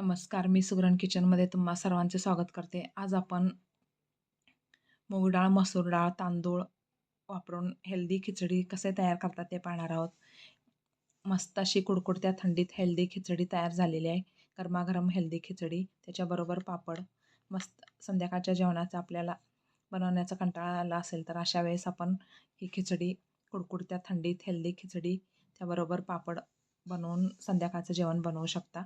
नमस्कार मी सुगरण किचनमध्ये तुम्हा सर्वांचे स्वागत करते. आज आपण मूग डाळ मसूर डाळ तांदूळ वापरून हेल्दी खिचडी कसे तयार करतात ते पाहणार आहोत. मस्त अशी कुडकुडत्या थंडीत हेल्दी खिचडी तयार झालेली आहे. गरमागरम हेल्दी खिचडी त्याच्याबरोबर पापड. मस्त संध्याकाळच्या जेवणाचा आपल्याला बनवण्याचा कंटाळा आला असेल तर अशा वेळेस आपण ही खिचडी कुडकुडत्या थंडीत हेल्दी खिचडी त्याबरोबर पापड बनवून संध्याकाळचं जेवण बनवू शकता.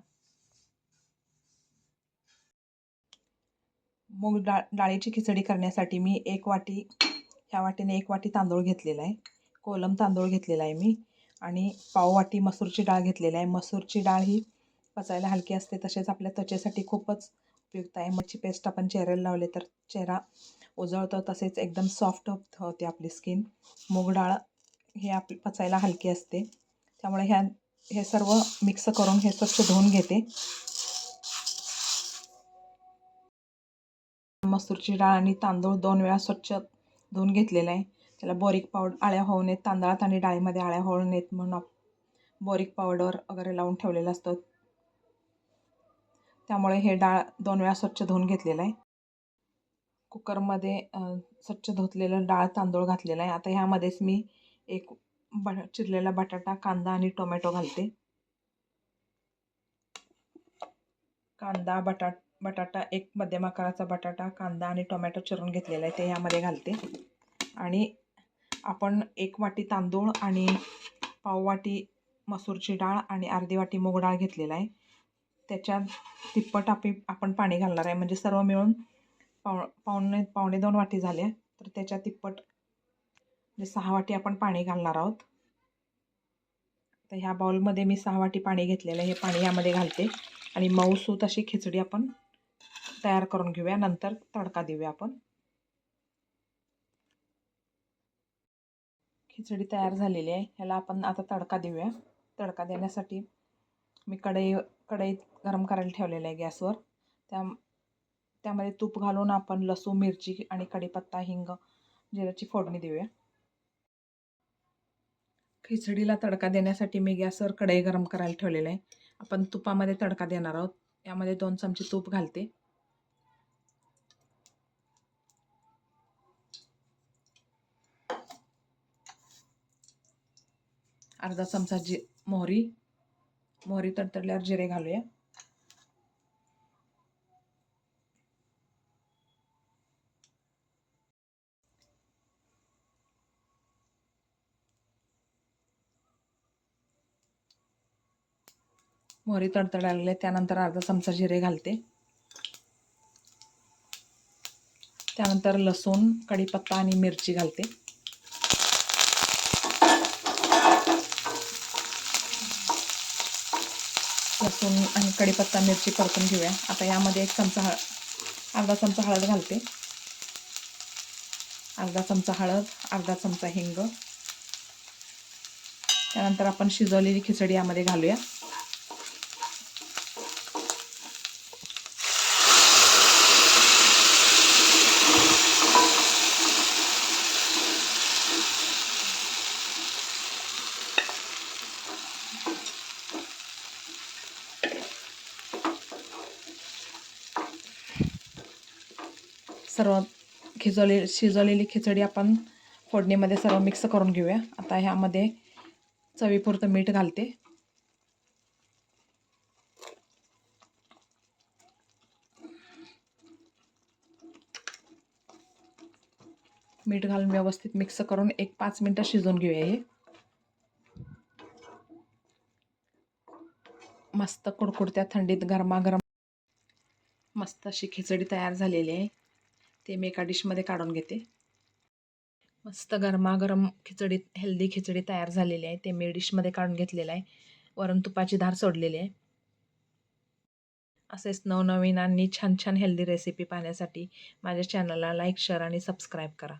मूग डाळ डाळीची खिचडी करण्यासाठी मी एक वाटी ह्या वाटीने एक वाटी तांदूळ घेतलेला आहे. कोलम तांदूळ घेतलेला आहे मी. आणि पाव वाटी मसूरची डाळ घेतलेली आहे. मसूरची डाळ ही पचायला हलकी असते तसेच आपल्या त्वचेसाठी खूपच उपयुक्त आहे. मच्छी पेस्ट आपण चेहऱ्याला लावले तर चेहरा उजळतो तसेच एकदम सॉफ्ट होते आपली स्किन मूग डाळ हे आप पचायला हलकी असते. त्यामुळे ह्या हे सर्व मिक्स करून हे स्वच्छ धुवून घेते. मसूरची डाळ आणि तांदूळ दोन वेळा स्वच्छ धुवून घेतलेला आहे. त्याला बोरिक पावडर आळ्या होऊ नयेत तांदळात आणि डाळीमध्ये आळ्या होऊ नयेत म्हणून बोरिक पावडर वगैरे लावून ठेवलेलं असतं. त्यामुळे हे डाळ दोन वेळा स्वच्छ धुवून घेतलेलं आहे. कुकरमध्ये स्वच्छ धुतलेलं डाळ तांदूळ घातलेला आहे. आता ह्यामध्येच मी एक ब चिरलेला बटाटा कांदा आणि टोमॅटो घालते. कांदा बटाट बटाटा एक मध्यम आकाराचा बटाटा कांदा आणि टोमॅटो चिरून घेतलेला आहे ते ह्यामध्ये घालते. आणि आपण एक वाटी तांदूळ आणि पाव वाटी मसूरची डाळ आणि अर्धी वाटी मूग डाळ घेतलेला आहे. त्याच्यात तिप्पट आपी आपण पाणी घालणार आहे. म्हणजे सर्व मिळून पाव पावणे पावणे दोन वाटी झाले तर त्याच्या तिप्पट म्हणजे सहा वाटी आपण पाणी घालणार आहोत. तर ह्या बाउलमध्ये मी सहा वाटी पाणी घेतलेलं आहे. हे पाणी यामध्ये घालते. आणि मऊसूत अशी खिचडी आपण तयार करून घेऊया. नंतर तडका देऊया आपण. खिचडी तयार झालेली आहे. ह्याला आपण आता तडका देऊया. तडका देण्यासाठी मी कढई कढईत गरम करायला ठेवलेलं आहे गॅसवर. त्या त्यामध्ये तूप घालून आपण लसूण मिरची आणि कढीपत्ता हिंग जिऱ्याची फोडणी देऊया. खिचडीला तडका देण्यासाठी मी गॅसवर कढई गरम करायला ठेवलेलं आहे. आपण तुपामध्ये तडका देणार आहोत. यामध्ये दोन चमचे तूप घालते. अर्धा चमचा जी मोहरी मोहरी तडतडल्यावर जिरे घालूया. मोहरी तडतडायला त्यानंतर अर्धा चमचा जिरे घालते. त्यानंतर लसूण कढीपत्ता आणि मिरची घालते. लसूण आणि कढीपत्ता मिरची परतून घेऊया. आता यामध्ये एक चमचा हळ अर्धा चमचा हळद घालते. अर्धा चमचा हळद अर्धा चमचा हिंग. त्यानंतर आपण शिजवलेली खिचडी यामध्ये घालूया. सर्व खिजवले शिजवलेली खिचडी आपण फोडणीमध्ये सर्व मिक्स करून घेऊया. आता ह्यामध्ये चवीपुरतं मीठ घालते. मीठ घालून व्यवस्थित मिक्स करून एक पाच मिनटं शिजवून घेऊया हे. मस्त कुडकुडत्या थंडीत गरमागरम मस्त अशी खिचडी तयार झालेली आहे. ते मी एका डिशमध्ये काढून घेते. मस्त गरमागरम खिचडी हेल्दी खिचडी तयार झालेली आहे. ते मी डिशमध्ये काढून घेतलेलं आहे. वरून तुपाची धार सोडलेली आहे. असेच नवनवीन आणि छान छान हेल्दी रेसिपी पाहण्यासाठी माझ्या चॅनलला लाईक शेअर आणि सबस्क्राईब करा.